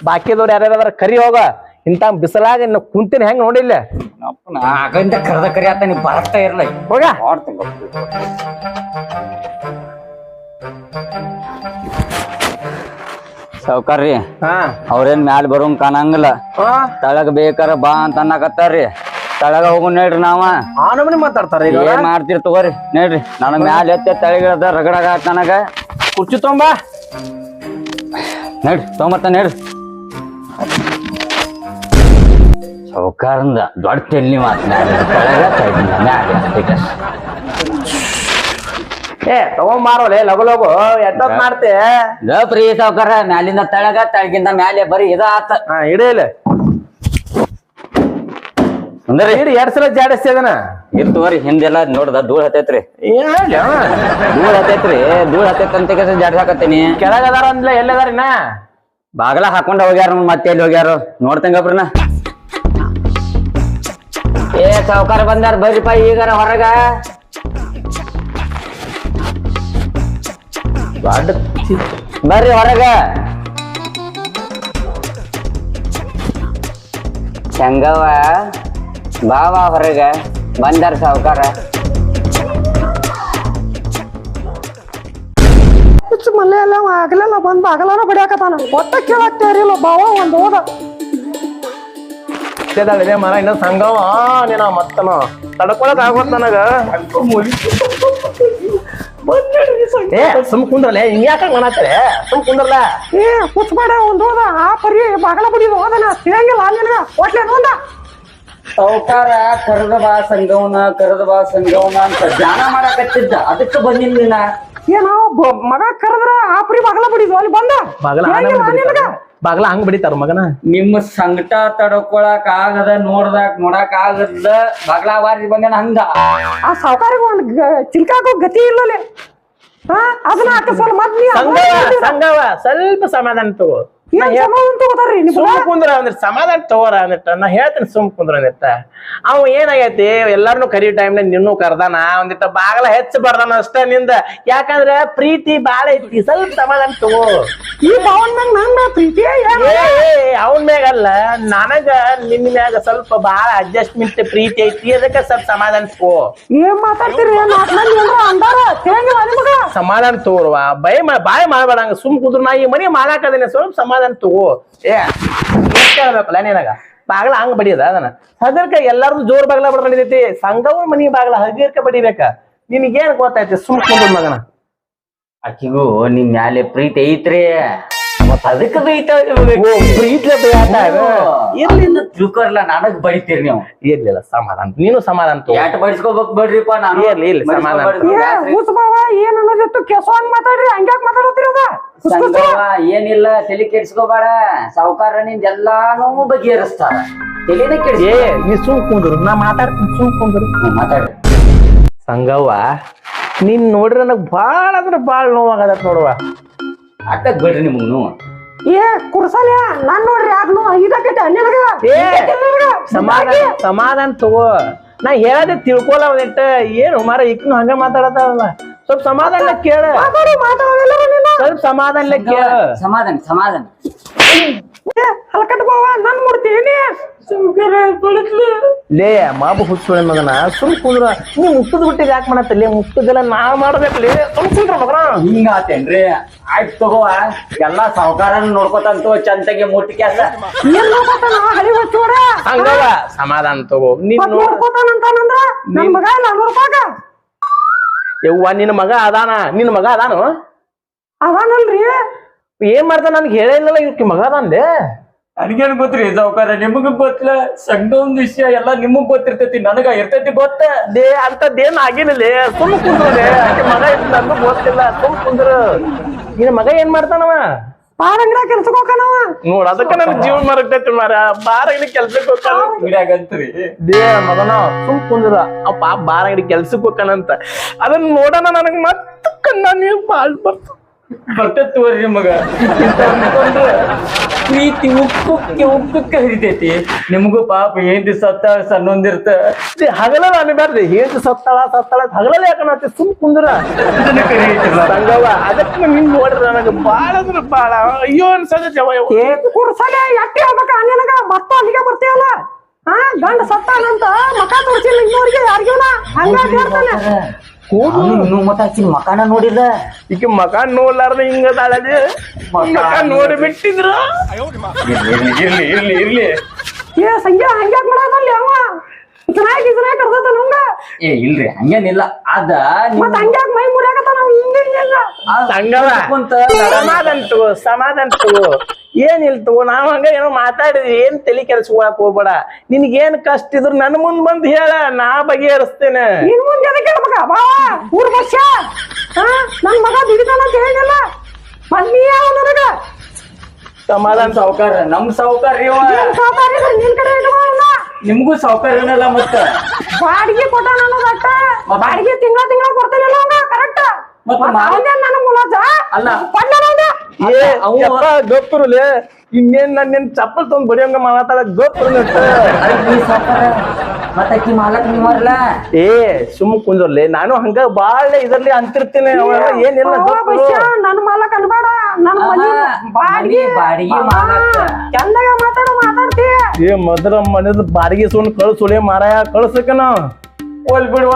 ಬಾಕಿದವ್ರು ಯಾರ್ಯಾರ ಕರಿ ಹೋಗ ಇಂತ ಬಿಸಲಾಗ ಕುಂತೀನಿ ಹೆಂಗ್ ನೋಡಿಲ್ಲ ಆಗಂತ ಕರ್ದ ಕರಿ ಆತ ನೀವು ಬರ್ತಾ ಇರ್ಲ. ಹೋಗ. ಸಾವ್ಕಾರ್ರಿ ಅವ್ರೇನ್ ಮ್ಯಾಲ ಬರೋಂಗ್ ಕಾಣಂಗಿಲ್ಲ. ತಳಗ ಬೇಕಾರ ಬಾ ಅಂತ ಅನ್ನಕತ್ತಾರ್ರಿ. ತಳಗ ಹೋಗು ನೋಡ್ರಿ ನಾವ. ಆ ನಮನಿ ಮಾತಾಡ್ತಾರ ಈಗ ಏನ್ ಮಾಡ್ತೀರಿ ತಗೋರಿ ನೋಡ್ರಿ. ನನಗ್ ಮ್ಯಾಲ ಎತ್ತೆ ತಳಗಿಳದ ರಗಡಾಗ ನನಗ. ಕುರ್ಚಿ ತೊಂಬ. ನೋಡ್ರಿ ತೊಂಬತ್ತ ನೋಡ್ರಿ. ಸೌಕಾರಂದ ದೊಡ್ಡ ತೆಲ್ಲಿ ಮಾತ್ ಮ್ಯಾಲ ತಳಗ ತಳಗಿಂದ ಮ್ಯಾಲ ಎತ್ತೈತೆ. ಏ ತಗೊಂಬಾರೋಲೆ ಲಗು ಲಗು ಎಟ್ಟೊತ್ ಮಾಡ್ತೆ. ಪ್ರೀ ಸಾವುಕಾರ ಮ್ಯಾಲಿಂದ ತಳಗ ತಳಗಿಂದ ಮ್ಯಾಲೆ ಬರೀ ಇದ ಆತ. ಹಾ ಇಡೇಲ ಅಂದ್ರೆ ಇಡಿ ಎರಡ್ ಸಲ ಜಾಡಿಸ್ತಿ ಅದನ್ನ. ತಗೋರಿ ಹಿಂದೆಲ್ಲ ನೋಡ್ದ ಧೂಳ್ ಹತ್ತೈತ್ರಿ? ಧೂಳ್ ಹತ್ತೈತ್ರಿ ಧೂಳ್ ಹತ್ತೈತಂತ ಜಾಡ್ಸಾಕತ್ತೀನಿ. ಕೆಳಗ್ ಅದಾರ ಅಂದ್ಲ ಎಲ್ಲದಾರ ಇನ್ನ? ಬಾಗಲ ಹಾಕೊಂಡ ಹೋಗ್ಯಾರ ಮತ್ತೆ ಎಲ್ಲಿ ಹೋಗ್ಯಾರ? ನೋಡ್ತಂಗಪ್ರನ ಏ ಸಾವುಕಾರ ಬಂದಾರ ಬರ್ರಿಪ್ಪ ಈಗಾರ ಹೊರಗ. ಬರ್ರಿ ಹೊರಗ. ಚಂಗವ ಬಾವಾ ಹೊರಗ ಬಂದಾರ ಸಾವುಕಾರ. ಹುಚ್ಚು ಮಲ್ಲೆ ಎಲ್ಲ ಆಗ್ಲೆಲ್ಲ ಬಂದ್ ಬಾಗಲಾನ ಬಡಿಯಾಕತಾನ ಒಟ್ಟ ಕೇಳಾಕ್ತಾರಿಲ್ಲ ಬಾವ ಒಂದ್ ಹೋದ. ಇದೇ ಮರ ಇನ್ನೂ ಸಂಗವ ನೀನ ಮತ್ತನ. ತಡ್ಕೊಳಕ್ ಆಗೋತ್ ನನಗ. ಏ ಸುಮ್ ಕುಂದ್ರಲ್ಲ ಹಿಂಗ್ ಯಾಕ ಮಾಡತ್ತೆ ಸುಮ್ ಕುಂದ್ರಲ್ಲ ಏ ಕುಚ್ಬೇಡ ಒಂದ್ ಹೋದ. ಆ ಪರಿ ಬಾಗಲ ಬಡಿದು ಹೋದನ. ಸಿಗಂಗಿಲ್ಲ ನಿನಗ. ಹೋಟ್ಲೆ ಒಂದ ಸೌಕಾರ ಕರೆದ ಬಾ ಸಂಗವನ ಕರೆದ ಬಾ ಸಂಗವನ ಅಂತ ಧ್ಯಾನ ಮಾಡಕತ್ತಿದ್ದ. ಅದಕ್ಕೆ ಬಂದಿನ ನೀನ. ಏನೋ ಮಗ ಕರೆದ್ರ ಆ ಪರಿ ಬಾಗಲ ಬಡಿದು. ಅಲ್ಲಿ ಬಂದ. ಬಾಗಲ ಬಾಗಲ ಹಂಗ ಬಡಿತಾರ ಮಗನ? ನಿಮ್ಮ ಸಂಕಟ ತಡ್ಕೊಳಕ್ ಆಗದ ನೋಡ್ದಾಕ್ ನೋಡಕ್ ಆಗದ ಬಾಗ್ಲ ಬಾರಿ ಬಂದ ಹಂಗ? ಆ ಸಾವುಕಾರಿಗೆ ಒಂದ್ ಚಿಲ್ಕಾಕೋ ಗತಿ ಇಲ್ಲೇ ಹಾ ಅದನ್ನ ಹಾಕಿಸಲ್ಲ ಮತ್ ನೀ ಸಂಗವ ಸಂಗವ ಸ್ವಲ್ಪ ಸಮಾಧಾನ ತಗೋ. ಸಮಾಧಾನ ಸುಮ್ ಕುಂದ್ರ ತಗೋರ ಅಂದಿಟ್ಟ ನಾ ಹೇಳ್ತೀನಿ ಸುಮ್ ಕುಂದ್ರ ಅಂದಿಟ್ಟ ಅವ ಏನಾಗೈತಿ ಎಲ್ಲಾರನು ಕರಿ ಟೈಮ್ ನಿನ್ನೂ ಕರ್ದಾನ ಒಂದಿಟ್ಟ ಬಾಗಲ ಹೆಚ್ಚ ಬರ್ದಾನ ಅಷ್ಟ ನಿಂದ. ಯಾಕಂದ್ರ ಪ್ರೀತಿ ಬಾಳ ಐತಿ ಸ್ವಲ್ಪ ಸಮಾಧಾನ ತಗೋ. ಈ ಭಾವನ್ ಮ್ಯಾಗ ನನ್ನ ಪ್ರೀತಿ ಅವನ್ ಮ್ಯಾಗ ಅಲ್ಲ ನನಗ ನಿನ್ನ ಮ್ಯಾಗ ಸ್ವಲ್ಪ ಬಾಳ ಅಡ್ಜಸ್ಟ್ಮೆಂಟ್ ಪ್ರೀತಿ ಐತಿ ಅದಕ್ಕ ಸ್ವಲ್ಪ ಸಮಾಧಾನ ತಗೋ. ಏನ್ ಮಾತಾಡ್ತೀರಿ? ಸಮಾಧಾನ ತಗೋರ್ವಾ ಬೈ ಬಾಯ್ ಮಾಡ್ಬೇಡ ಸುಮ್ ಕುದ್ರ ನಾ ಈ ಮನಿ ಮಾಡಾಕದೇನೆ ಸ್ವಲ್ಪ ಸಮಾಧಾನ ತಗೋ. ಏ ಹೇಳ್ಬೇಕಲ್ಲ ನಿನಗ? ಬಾಗ್ಲ ಹಂಗ ಬಡಿಯದ ಅದನ್ನ? ಹಗರ್ಕ ಎಲ್ಲಾರು ಜೋರ್ ಬಾಗ್ಲ ಬಡ್ದ ನಡಿತೈತಿ. ಸಂಘವ ಮನಿ ಬಾಗ್ಲ ಹಗರ್ಕ ಬಡಿಬೇಕ. ನಿನಗೇನ್ ಗೊತ್ತಾಯ್ತಿ ಸುಮ್ ಮಗನ? ಆಕಿಗೂ ನಿಮ್ ಮ್ಯಾಲೆ ಪ್ರೀತಿ ಐತ್ರಿ. ಅದಕ್ಕ ಬೈತಾವ ಓ, ಪ್ರೀತ್ಲೆ ಬೇಯಾಟ. ಇರ್ಲಿಲ್ಲ ತಿಳ್ಕೊರ್ಲ ನನಗ್ ಬೈತೀರಿ ನೀವು. ಇರ್ಲಿಲ್ಲ ಸಮಾಧಾನ. ನೀನು ಸಮಾಧಾನ ತಗೋ. ಯಾಟ್ ಬಡಿಸ್ಕೋಬೇಕು ಬಿಡ್ರಿಪ್ಪ ನಾನು? ಇರ್ಲಿ, ಇರ್ಲಿ, ಸಮಾಧಾನ. ಬಾವ ಏನ್ ಅನ್ನೋದಿತ್ತು ಕೆಸವಂಗ್ ಮಾತಾಡ್ರಿ ಹಂಗ್ಯಾಕ್ ಮಾತಾಡತ್ರಿ ಅದ? ಸಂಗವ್ವ, ಏನಿಲ್ಲ ತಲೆ ಕೆಡ್ಸ್ಕೋಬೇಡ. ಸಾವುಕಾರ ನಿಂದ ಎಲ್ಲಾನು ಬಗೆಹರಿಸ್ತಾರ. ತಲೆನ ಕೆಡ್ಸಿ ಏ ನೀ ಸುಮ್ ಕುಂದ್ರು ನಾ ಮಾತಾಡ್ತೀನಿ ಸುಮ್ ಕುಂದ್ರು. ಮಾತಾಡ್ರಿ ಸಂಗವ್ವ ನೀನ್ ನೋಡ್ರಿ ನನಗ್ ಬಾಳ ಅಂದ್ರ ಬಾಳ ನೋವಾಗದ ನೋಡುವ. ಅಟ್ಟಕ್ ಬಿಡ್ರಿ ನಿಮ್ಗೆ ನೋವು. ಏ ಕುರ್ಸಲ್ಯ ನಾನ್ ನೋಡ್ರಿ ಆಗ್ಲು ಇದಕ್ಕೆ ನಿನಗ? ಏ ಸಮಾಧಾನ ಸಮಾಧಾನ ತಗೋ. ನಾ ಹೇಳದೆ ತಿಳ್ಕೊಲ್ಲ ಒಂದಿಟ್ಟ ಏನು ಮಾರ ಇಕ್ನು ಹಂಗ ಮಾತಾಡತಾವಲ್ಲ ಸ್ವಲ್ಪ ಸಮಾಧಾನ ಕೇಳ. ಸ್ವಲ್ಪ ಸಮಾಧಾನ ಕೇಳ. ಸಮಾಧಾನ ಸಮಾಧಾನ. ಹಲ್ಕಟ್ ಬಾವ ನನ್ ಮುಡ್ತೀನಿ ಲೇ ಮಾಬು ಹುಚ್ಚುಳೆ ಮಗನ ಸುಮ್ ಕುಂದ್ರ ನೀ ಮುಟ್ಟದ್ ಬಿಟ್ಟಿಗೆ ಯಾಕೆ ಮಾಡತ್ತಲ್ಲೇ ಮುಟ್ಟದೆಲ್ಲ ನಾ ಮಾಡ್ಬೇಕಲ್ಲಿ ಸುಮ್ ಕುಂದ್ರ ಮಗನ. ಹಿಂಗ ಆತೇನ್ರಿ? ಆಯ್ತು ತಗೋ ಎಲ್ಲಾ ಸಾವುಕಾರ ನೋಡ್ಕೊತಂತು ಚಂತಗೆ ಮುಟ್ಟಿ ಕ್ಯಾಸ ಹಂಗವ ಸಮಾಧಾನ ತಗೋ. ನೀನ್ ನಿನ್ ನೋಡ್ಕೊತಾನಂತಾನಂದ್ರ ನನ್ ಮಗ ಯವ್ವ ನಿನ್ನ ಮಗ ಅದಾನ? ನಿನ್ನ ಮಗ ಅದಾನು? ಅದಾನಲ್ರಿ. ಏನ್ ಮಾಡ್ತಾನ? ನನ್ಗೆ ಹೇಳಿಲ್ಲ ಇವಕ್ಕೆ ಮಗ ಅದಾನ್ಲೇ. ನನಗೇನ್ ಗೊತ್ತ್ರಿ ಸಾವುಕಾರ ನಿಮಗ ಗೊತ್ತಿಲ್ಲ ಸಣ್ಣ ಒಂದ್ ವಿಷಯ ಎಲ್ಲ ನಿಮಗ್ ಗೊತ್ತಿರ್ತೈತಿ ನನಗ ಇರ್ತೈತಿ ಗೊತ್ತ? ಲೇ ಅಂತದ್ದೇನ್ ಆಗಿಲ್ಲ ಸುಮ್ ಕುಂದ್ರೆ ಮಗ ಇತ್ತು ನನಗೂ ಗೊತ್ತಿಲ್ಲ ಸುಮ್ ಕುಂದ್ರ. ನಿನ್ನ ಮಗ ಏನ್ ಮಾಡ್ತಾನವ? ಬಾರಂಗಡ ಕೆಲ್ಸಕ್ಕೆ ಹೋಗ್ಕನವ ನೋಡ ಅದಕ್ಕ ನನ್ ಜೀವನ ಮರಕ್ತೈತಿ ಮಾರ ಬಾರ ಅಂಗಡಿ ಕೆಲ್ಸಕ್ಕೆ ಹೋಗ್ತಾನ. ಅಂಗಡಿಯಾಗಂತ್ರಿ ದೇ ಮಗನ ಸುಮ್ ಕುಂದ್ರ. ಅಪ್ಪ ಬಾರಂಗಡಿ ಬಾರ ಅಂಗಡಿ ಕೆಲ್ಸಕ್ಕೆ ಹೋಗ್ತಾನಂತ. ಅದನ್ನ ನೋಡೋಣ ನನಗ್ ಮತ್ತ ಕಣ್ಣ ನೀವು ಬಾಳ್ ಬರ್ತ ಬರ್ತೈತ್ ತೋರಿ ನಿಮಗ ಪ್ರೀತಿ ಉಕ್ಕುಕ್ಕೆ ಉಕ್ಕುಕ್ಕೆ ಹರಿತೈತಿ. ನಿಮಗೂ ಪಾಪ ಏನ್ ಸತ್ತಾಳ ಸಣ್ಣೊಂದಿರ್ತ ಹಗಲ ನಾನು ಅನ್ಬ್ಯಾರ್ದು ಹೇಳ್ತಿ ಸತ್ತಾಳ ಸತ್ತಾಳ ಹಗಲ ಯಾಕನತ್ತೆ ಸುಮ್ ಕುಂದ್ರ? ಸಂಗವ ಅದಕ್ಕೆ ನಿನ್ ನೋಡ್ರಿ ನನಗೆ ಬಾಳ ಅಂದ್ರ ಬಾಳ. ಅಯ್ಯೋ ಅನ್ಸದ ಜವ ಯವ್ವ. ಏ ಕುರ್ಸಲೆ ಎಟ್ಟಿ ಹೇಳ್ಬೇಕ ನಿನಗ? ಮತ್ತ ಅಲ್ಲಿಗೆ ಬರ್ತೀಯಲ್ಲ? ಹಾ ಗಂಡ ಸತ್ತಾನಂತ ಮಕ ತೋರಿಸಿಲ್ಲ ಇನ್ನೋರಿಗೆ ಯಾರಿಗೂನ? ಹಂಗ ಇನ್ನೂ ಮತ್ತ ಆಕಿ ಮಕಾನ ನೋಡಿಲ್ಲ. ಈಕೆ ಮಕ ನೋಡ್ಲಾರ್ದ ಹಿಂಗ ಅದಾಳದೆ ಮಕ ನೋಡಿ ಬಿಟ್ಟಿದ್ರ? ಇರ್ಲಿ ಇರ್ಲಿ ಇರ್ಲಿ ಏ ಸಂಜೆ ಹಂಗ್ಯಾಕ್ ಮಾಡದಲ್ಲಿ ಅವ? ಚೆನ್ನಾಗಿ ಚೆನ್ನಾಗಿ ಕರ್ದತ ನಮ್ಗ. ಏ ಇಲ್ರಿ ಹಂಗೇನಿಲ್ಲ. ಅದ ಮತ್ತ ಹಂಗ್ಯಾಕ್ ಮೈ ಮುರಿಯಾಕತ್ತ ನಾವ್ ಹಿಂಗ ಹಿಂಗ ಸಂಗವ ಕುಂತ ಸಮಾಧಾನ ತಗೋ ಸಮಾಧಾನ ತಗೋ. ಏನಿಲ್ಲ ತಗೋ ನಾವ್ ಹಂಗ ಏನೋ ಮಾತಾಡಿದ್ವಿ ಏನ್ ತಲೆ ಕೆಲ್ಸಕೊಳಕ್ ಹೋಗ್ಬೇಡ. ನಿನ್ಗೇನ್ ಕಷ್ಟ ಇದ್ರು ನನ್ ಮುಂದ್ ಬಂದ್ ಹೇಳ ನಾ ಬಗೆಹರಿಸ್ತೇನೆ. ನಿನ್ ಮುಂದೆ ಎದಕ್ಕೆ ಹೇಳ್ಬೇಕ ಬಾ ಊರ ಬಸ್ಸ ಹಾ ನನ್ ಮಗ ದುಡಿತಾನ ಅಂತ ಹೇಳಿಲ್ಲ ಬನ್ನಿ ಯಾವ ನನಗ? ಸಮಾಧಾನ ಸಾವುಕಾರ ನಮ್ ಸಾವುಕಾರ ನಿನ್ ಕಡೆ ನಿಮ್ಗೂ ಸೌಕರ್ಯ ಏನಲ್ಲ ಮತ್ತ? ಬಾಡಿಗೆ ಕೊಟ್ಟಾನ ಅನ್ನೋದಟ್ಟ ಬಾಡಿಗೆ ತಿಂಗಳ ತಿಂಗಳ ಕೊಡ್ತಾನಿಲ್ಲ ಕರೆಕ್ಟ್ ಮತ್ತ್ ಮಾ- ನನ್ನ ಮುಲಾಜ? ಅಲ್ಲ. ಏ ಅವ- ಯಪ್ಪ ಗೊತ್ತರುಲೇ ಇನ್ನೇನ್ ನನ್ನೇನ್ ಚಪ್ಪಲ್ ತಂದ್ ಬಡಿಯಂಗ ಮಾತಾಡ ಗೊತ್ತರು ಮತ್ತ ಅಕ್ಕಿ ಮಾಲಕ್ ನೀವಲ್ಲ ಏ ಸುಮ್ ಕುಂದ್ರಲಿ ನಾನು ಹಂಗ ಬಾಳ ಇದರಲ್ಲಿ ಅಂತಿರ್ತೀನಿ ಅವೆಲ್ಲ ಏನಿಲ್ಲ ಗೊತ್ತು ನನ್ ಮಾಲಕ್ ಅನ್ಬೇಡ. ನನ್ನ ಬಾಡಿಗೆ ಬಾಡಿಗೆ ಮಾಲಕ್. ಚಂದಾಗ ಮಾತಾಡ ಮಾತಾಡ್ತಿ ಏ ಮದ್ರ ಮನದ ಬಾಡಿಗೆ ಸುಣ್ಣ ಕಳ್ಸುಳೆ ಮಾರಾಯ ಕಳ್ಸಕನ ಹೋಲ್ ಬಿಡುವ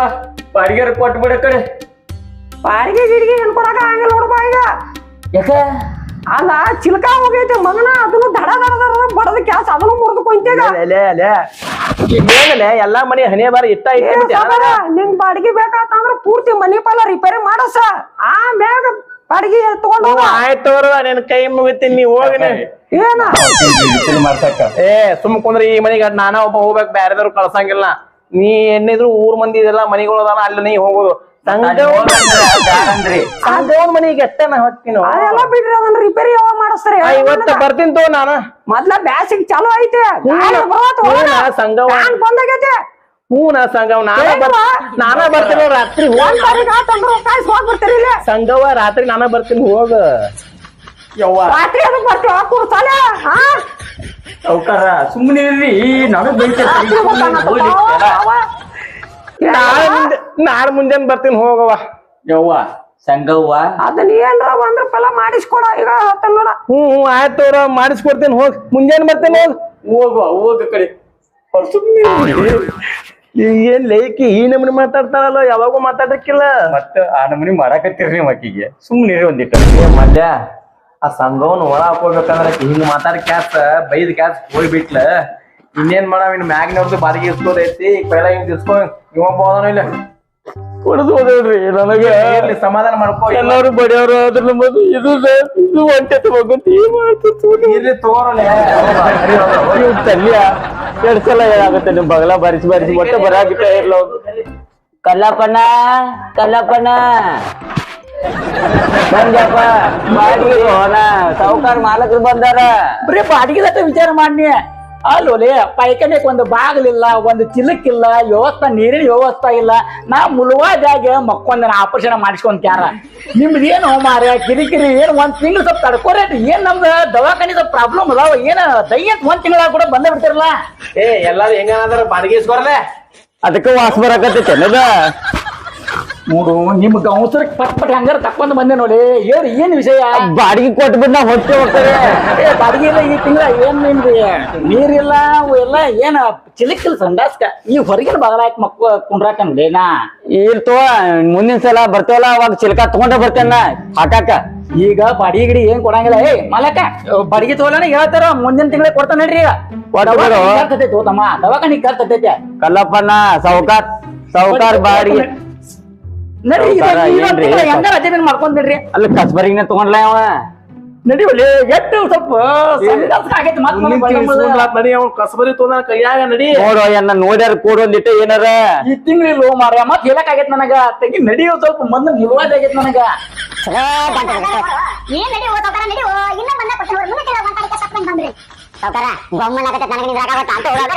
ಬಾಡಿಗೆ ಕೊಟ್ಟು ಬಿಡ ಕಡೆ ಬಾಡಿಗೆ ಗಿಡಿಗೆ ಏನ್ ಕೊಡಕ ಹಂಗಿಲ್ಲ ನೋಡಪ್ಪ ಈಗ. ಯಾಕ? ಅಲ್ಲ ಚಿಲ್ಕ ಹೋಗೈತೆ ಮಗನ ಅದನ್ನು ದಡ ದಡ ದಡ ಬಡದ ಕ್ಯಾಸ್ ಅದನ್ನು ಮುರಿದು ಕೊಯ್ತೇಗ ಲೇ ಲೇ ಏನಲೆ ಎಲ್ಲಾ ಮನೆ ಹನಿ ಬಾರ ಇಟ್ಟ ಇಟ್ಬಿಟ್ಟಿ ನಿಂಗ್ ಬಾಡಿಗೆ ಬೇಕಾತಂದ್ರ ಪೂರ್ತಿ ಮನಿ ಪಾಲ ರಿಪೇರಿ ಮಾಡಸ. ಆಮ್ಯಾಗ ಬಾಡಿಗೆ ತಗೊಂಡ್ ಹೋಗ? ಆಯ್ತವ್ರ ನಿನ್ ಕೈ ಮುಗಿತೀನಿ ನೀ ಹೋಗಿನಿ. ಏನ? ಮಾಡ್ಸಕ್ಕ ಏ ಸುಮ್ ಕುಂದ್ರ ಈ ಮನೆಗೆ ನಾನ ಒಬ್ಬ ಹೋಗ್ಬೇಕು ಬ್ಯಾರೆದವ್ರು ಕಳ್ಸಂಗಿಲ್ಲ. ನೀ ಎಣ್ಣಿದ್ರು ಊರ್ ಮಂದಿ ಇದೆಲ್ಲ ಮನೆಗಳು ಅದಾನ ಅಲ್ಲಿ ನೀ ಹೋಗುದು. ಸಂಗವನ್ ಮನಿಗೆ ಎಷ್ಟ ನಾ ಹೊತ್ತೀನಿ. ಅದೆಲ್ಲ ಬಿಡ್ರಿ ಅದನ್ನ ರಿಪೇರಿ ಯಾವಾಗ ಮಾಡಿಸ್ತಾರೆ? ಇವತ್ತ ಬರ್ತೀನಿ ತೋ ನಾನು. ಮೊದ್ಲ ಬ್ಯಾಸಿಗೆ ಚಾಲು ಐತೆ. ಸಂಘ ಬಂದಾಗೈತೆ. ಹ್ಞೂ ನಾ ಸಂಗವ ನಾನ ನಾನ ಬರ್ತೀನಿ ರಾತ್ರಿ ಒಂದ್ ತಾರೀಕು ಆತಂದ್ರ ಕಾಯ್ಸ್ ಹೋಗ್ ಬರ್ತೀರಿ ಇಲ್ಲಿ? ಸಂಗವ ರಾತ್ರಿ ನಾನ ಬರ್ತೀನಿ ಹೋಗ. ಯವ್ವ. ರಾತ್ರಿ ಅದಕ್ಕೆ ಬರ್ತೀವಿ ಕೂರ್ಸಾಲೆ ಹಾ? ಸಾವುಕಾರ ಸುಮ್ಮನೆ ಇರ್ರಿ ನನಗ್ ಬೈತ ರಾತ್ರಿ ಬರ್ತಾನಂತ ಅವ, ಅವ. ನಾಳೆ ಮುಂದೆ ಮುಂಜಾನೆ ಬರ್ತೀನಿ ಹೋಗವ ಯವ್ವ ಸಂಗವ್ವ. ಅದನ್ನ ಏನ್ರ ಒಂದ್ರ ಫಲ ಮಾಡಿಸ್ಕೊಡ ಈಗ ಹತ್ತ ನೋಡ. ಹ್ಞೂ ಹ್ಞೂ ಆಯ್ತು ಅವ್ರ ಮಾಡಿಸ್ಕೊಡ್ತೀನಿ ಹೋಗ್. ಮುಂಜಾನೆ ಬರ್ತೇನೆ ಹೋಗ್. ಹೋಗುವ ಹೋಗ ಕಡೆ. ಏನ್ ಲೈಕಿ ಈ ನಮೂನಿ ಮಾತಾಡ್ತಾರಲ್ಲ ಯಾವಾಗೂ ಮಾತಾಡಕ್ಕಿಲ್ಲ ಮತ್ತ ಆ ನಮನಿ ಮಾಡಾಕತ್ತೀರಿ ನೀವು ಆಕಿಗೆ ಸುಮ್ಮನೆ ಒಂದಿಟ್ಟು ಮಧ್ಯ ಆ ಸಂಘವನ್ ಒಳ ಹಾಕೋಬೇಕಂದ್ರೆ ಹಿಂಗ್ ಮಾತಾಡ ಕ್ಯಾಸ್ ಬೈದ್ ಕ್ಯಾಸ್ ಹೋಗ್ಬಿಟ್ಲ ಇನ್ನೇನ್ ಮಾಡಾವ ಇನ್ ಮ್ಯಾಗ್ನವ್ರದ್ದು ಬಾರಿಗೆ ಇಸ್ಕೋದೈತಿ ಪೈಲ ಹಿಂಗ್ ಇಸ್ಕೊ ಇವ ಇಲ್ಲ ಹೊಡೆದು ಹೋದ್ರಿ ನನಗೆ ಸಮಾಧಾನ ಮಾಡ್ಕೋ ಎಲ್ಲಾರು ಬಡಿಯವ್ರು ಅದ್ರ ನಮ್ಮದು ಇದು ಇದು ಒಂಟೆ ಇರ್ಲಿ ತಗೋರಲೆ ನೀವು ತಲ್ಲಿಯ ಎರಡ್ ಸಲ ಏನಾಗುತ್ತೆ ನಿಮ್ ಬಗಲ ಬರಿಸಿ ಬರಿಸಿ ಒಟ್ಟೆ ಬರಾಕಿತ್ತ ಇರ್ಲ ಕಲ್ಲಪ್ಪಣ್ಣ ಕಲ್ಲಪ್ಪಣ್ಣ ಬಂದಪ್ಪ ಬಾಡಿಗೆ ಹೋನ ಸಾವುಕಾರ ಮಾಲಕರು ಬಂದಾರ ಬರೀ ಬಾಡಿಗೆ ವಿಚಾರ ಮಾಡಿ ಅಲ್ಲೋಲೆ ಪೈಖಾನೆಕ್ ಒಂದು ಬಾಗಿಲಿಲ್ಲ ಒಂದು ಚಿಲಕ್ಕಿಲ್ಲ ವ್ಯವಸ್ಥೆ ನೀರಿನ ವ್ಯವಸ್ಥೆ ಇಲ್ಲ. ನಾ ಮುಳುವಾದಾಗ ಮಕ್ಕೊಂದ ಆಪರೇಷನ್ ಮಾಡಿಸ್ಕೊಂತ್ಯಾರ. ನಿಮ್ದು ಏನು ಮಾರ ಕಿರಿಕಿರಿ ಏನು ಒಂದ್ ತಿಂಗಳು ಸ್ವಲ್ಪ ತಡ್ಕೋರಿ ಏನ್ ನಮ್ದು ದವಾಖಾನೆ ಸ್ವಲ್ಪ ಪ್ರಾಬ್ಲಮ್ ಅದಾವ ಏನ ದಯ್ಯಂತ ಒಂದ್ ತಿಂಗಳ ಕೂಡ ಬಂದೇ ಬಿಡ್ತಿರಲ್ಲ ಏ ಎಲ್ಲಾರು ಹೆಂಗನಾದ್ರ ಬಾಡಿಗೆ ಅದಕ್ಕೆ ವಾಸ ಬರಾಕತ್ತೈತೆ ನೋಡು ನಿಮ್ ಗೌಸರ್ ಪಟ್ ಪಟ್ ಹಂಗಾರ ತಕ್ಕೊಂಡ್ ಬಂದೆ ನೋಡಿ. ಏನ್ ಏನ್ ವಿಷಯ? ಬಾಡಿಗೆ ಕೊಟ್ಬಿಟ್ಟು ನಾ ಹೊಟ್ಟೆ ಹೋಗ್ತಾರೆ ಏ ಬಾಡಿಗೆ ಇಲ್ಲ ಈ ತಿಂಗಳ ಏನ್ ನಿಮ್ದು? ನೀರಿಲ್ಲ ಅವು ಎಲ್ಲ ಏನ ಚಿಲಿಕ್ಕಿಲ್ಲ ಸಂಡಾಸ್ಕ? ಈ ಹೊರಗಿನ ಬಾಗಲ ಹಾಕಿ ಕುಂಡ್ರಾಕ ಕುಂಡ್ರಾಕನ್ಲೇ ನಾ ಇರ್ತವ ಮುಂದಿನ ಸಲ ಬರ್ತೇವಲ್ಲ ಅವಾಗ ಚಿಲಕ ತಗೊಂಡ ಬರ್ತೇನ ಹಾಕಾಕ. ಈಗ ಬಾಡಿಗೆ ಗಿಡಿ ಏನ್ ಕೊಡಂಗಿಲ್ಲ. ಏ ಮಲಕ ಬಾಡಿಗೆ ತೋಲನ ಹೇಳ್ತಾರ ಮುಂದಿನ ತಿಂಗಳ ಕೊಡ್ತಾನ ನಡ್ರಿ ಈಗ. ತಮ್ಮ. ದವಾಖಾನಿ ಕರ್ತೈತೆ ಕಲ್ಲಪ್ಪನ ಸೌಕಾರ್ ಸೌಕಾರ್ ಬಾಡಿಗೆ. ತಿಂಗ್ಳು ಹೆಂಗಾರ ಅದೇನ್ ಮಾಡ್ಕೊಂಡ್ ನಡ್ರಿ ಅಲ್ಲಿ ಕಸ್ಬರಿಗಿನ ತಗೊಂಡ್ಲ ಅವ. ನಡಿ ಒಳ್ಳೆ ಎಷ್ಟು ಸ್ವಲ್ಪ ಆಗೈತಿ ನಡಿ ಅವ್ನು ಕಸಬರಿ ತೊಂದ ಕೈಯಾಗ ನಡಿ. ನೋಡು ಎನ್ನ ನೋಡ್ಯಾರ ಕೂಡು ಒಂದಿಟ್ಟು ಏನಾರ? ಈ ಲೋ ಮಾರ್ಯಾ ಮತ್ ಹೇಳಕ್ ಆಗೈತ್ ನನಗ. ತೆಗಿ ನಡಿಯೋ ಸ್ವಲ್ಪ ಮಂದ ನಿಲ್ವಾದ ಆಗೈತ್ ನನಗ. ಏನ್ ನಡಿ ನಡಿ ಇನ್ನ ಬಂದ ಕೊಟ್ಟು ಮುಂದೆ ಮಾತಾಡಿಕ ಸಪ್ಪ ಬಂದ್ರಿ ಸಾವ್ಕಾರ ಬೊಮ್ಮನ ನನಗೆ ನಿದ್ರಾಗ ಅಂತ ಹೋಗೋದ